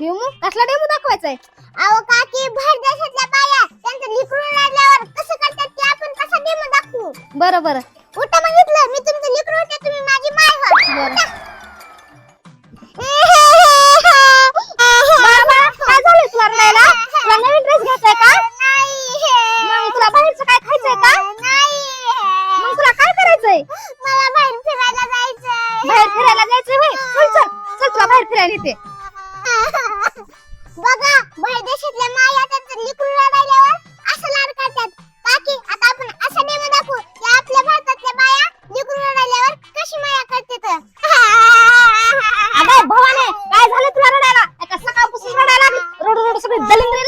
Demo? कसला demo दाखवायचा आहे अहो काकी बाहेर देशातल्या बाया त्यांचं लिकरून राहिल्यावर कसं करतात ते आपण कसा डेमो दाखवू? बरं बरं. उठा बघितलं मी तुमचं लिकरू होते तुम्ही माझी माय बाळा, काय झालंय तुला रडायला? तुला नवीन ड्रेस घ्यायचाय का? नाही. मग तुला बाहेरचं काय खायचंय का? नाही. मग तुला काय करायचंय? मला बाहेर फिरायला जायचंय. बाहेर फिरायला जायचंय होय? चल चल. चल तुला बाहेर फिरायला येते. बघा परदेशातल्या माया त्यांचं निकून रडायल्यावर असं लाड करतात. काकी आता आपण असं डेमो दाखवू की आपल्या भारतातल्या बाया निकून रडायल्यावर कशी माया करते तर? अगं भवाने काय झालं तुला रडायला? एका सकाळपासून रडायला रडू रडू सगळी दलिंद्री